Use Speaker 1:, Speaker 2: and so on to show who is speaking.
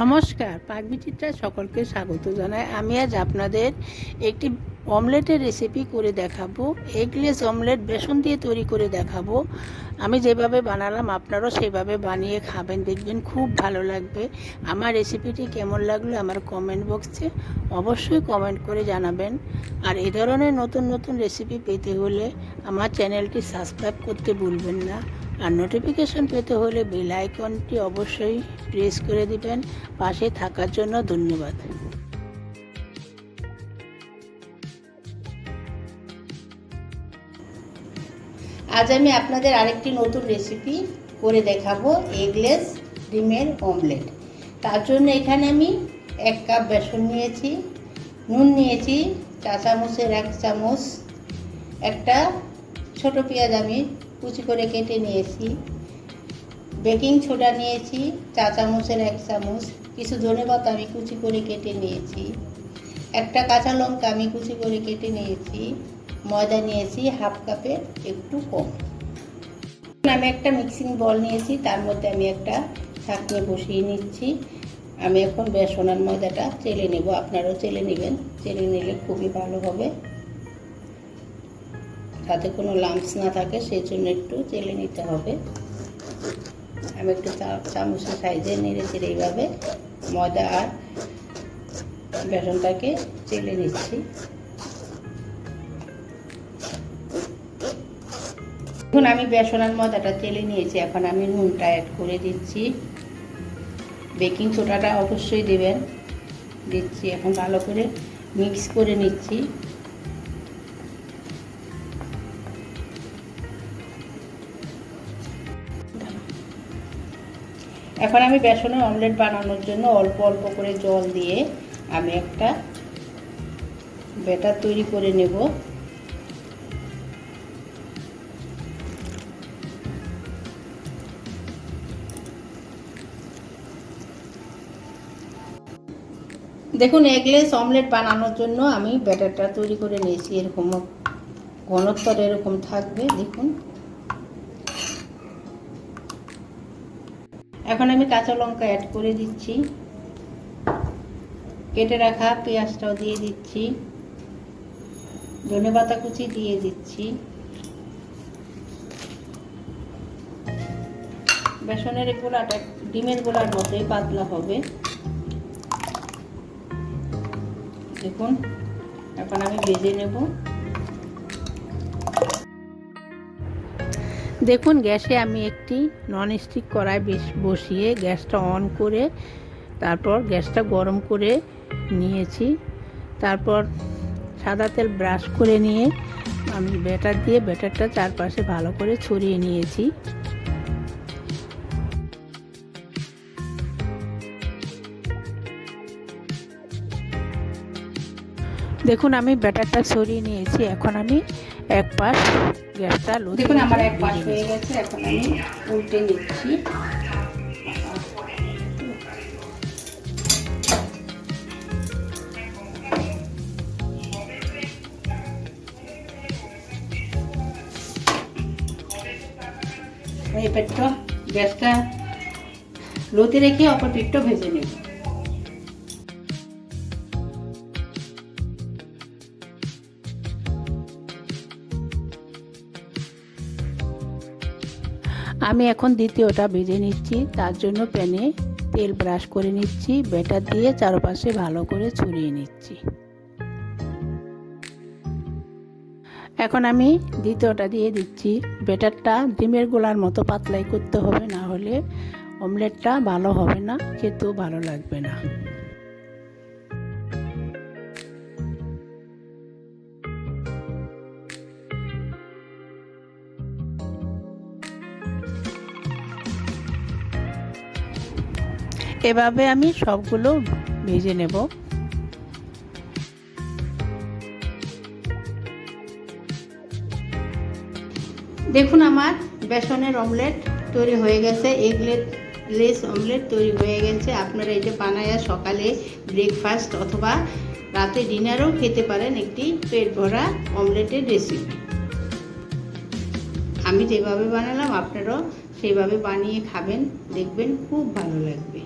Speaker 1: নমস্কার পাকবিচিত্রায় সকলকে স্বাগত জানাই। আমি আজ আপনাদের একটি অমলেটের রেসিপি করে দেখাবো। এগলেস অমলেট বেসন দিয়ে তৈরি করে দেখাবো। আমি যেভাবে বানালাম, আপনারাও সেভাবে বানিয়ে খাবেন, দেখবেন খুব ভালো লাগবে। আমার রেসিপিটি কেমন লাগল আমার কমেন্ট বক্সে অবশ্যই কমেন্ট করে জানাবেন। আর এ ধরনের নতুন নতুন রেসিপি পেতে হলে আমার চ্যানেলটি সাবস্ক্রাইব করতে ভুলবেন না। আর নোটিফিকেশন পেতে হলে বেল আইকনটি অবশ্যই প্রেস করে দিবেন। পাশে থাকার জন্য ধন্যবাদ। আজ আমি আপনাদের আরেকটি নতুন রেসিপি করে দেখাবো এগলেস ডিমের অমলেট তার জন্য এখানে আমি এক কাপ বেসন নিয়েছি, নুন নিয়েছি চা চামচের এক চামচ, একটা ছোট পেঁয়াজ আমি কুচি করে কেটে নিয়েছি। বেকিং সোডা নিয়েছি, চা চামচের এক চামচ, কিছু ধনেপাতা আমি কুচি করে কেটে নিয়েছি। একটা কাঁচা লঙ্কা আমি কুচি করে কেটে নিয়েছি। ময়দা নিয়েছি, হাফ কাপের একটু কম। আমি একটা মিক্সিং বল নিয়েছি, তার মধ্যে আমি একটা ছাঁকনি বসিয়ে নিচ্ছি। আমি এখন বেসন আর ময়দাটা চেলে নেব, আপনারাও চেলে নেবেন। চেলে নিলে খুবই ভালো হবে। যাতে কোনো লাম্পস না থাকে সেই জন্য একটু চেলে নিতে হবে। আমি একটু চামচের সাইজে নেড়ে চেড়ে এইভাবে ময়দা আর বেসনটাকে চেলে নিচ্ছি। এখন আমি বেসন আর ময়দাটা চেলে নিয়েছি, এখন আমি নুনটা অ্যাড করে দিচ্ছি। বেকিং সোডাটা অবশ্যই দেবেন। দিচ্ছি, এখন ভালো করে মিক্স করে নিচ্ছি। এখন আমি বেসনের অমলেট বানানোর জন্য অল্প অল্প করে জল দিয়ে আমি একটা ব্যাটার তৈরি করে নেব। দেখুন এগলেস অমলেট বানানোর জন্য আমি ব্যাটারটা তৈরি করে নিয়েছি। এরকম ঘনত্বটা এরকম থাকবে, দেখুন। এখন আমি কাঁচা লঙ্কা অ্যাড করে দিচ্ছি। কেটে রাখা পেঁয়াজটাও দিয়ে দিচ্ছি। ধনে পাতা কুচি দিয়ে দিচ্ছি। বেসনের গোলাটা ডিমের গোলার মতোই পাতলা হবে। দেখুন, এখন আমি ভেজে নেব। দেখুন, গ্যাসে আমি একটি ননস্টিক কড়াই বেশ বসিয়ে গ্যাসটা অন করে তারপর গ্যাসটা গরম করে নিয়েছি। তারপর সাদা তেল ব্রাশ করে নিয়ে আমি ব্যাটার দিয়ে ব্যাটারটা চারপাশে ভালো করে ছড়িয়ে নিয়েছি। দেখুন আমি ব্যাটারটা সরিয়ে নিয়েছি। এখন আমি এক পাশ গ্যাসটা লো দেখুন আমার এক পাশ হয়ে গেছে এখন আমি উল্টে নিচ্ছি। এই পেটটা গ্যাসটা লোতে রেখে অপর পিঠটা ভেজে নেব। আমি এখন দ্বিতীয়টা ভেজে নিচ্ছি। তার জন্য প্যানে তেল ব্রাশ করে নিচ্ছি। ব্যাটার দিয়ে চারপাশে ভালো করে ছড়িয়ে নিচ্ছি। এখন আমি দ্বিতীয়টা দিয়ে দিচ্ছি। ব্যাটারটা ডিমের গোলার মতো পাতলাই করতে হবে, না হলে অমলেটটা ভালো হবে না, খেতেও ভালো লাগবে না। এভাবে আমি সবগুলো ভেজে নেব। দেখুন আমার বেসনের অমলেট তৈরি হয়ে গেছে, এগলেট, লেস অমলেট তৈরি হয়ে গেছে। আপনারা এটা বানায়া সকালে ব্রেকফাস্ট অথবা রাতে ডিনারও খেতে পারেন একটি পেট ভরা অমলেটের রেসিপি আমি যেভাবে বানালাম, আপনারাও সেভাবে বানিয়ে খাবেন, দেখবেন খুব ভালো লাগবে।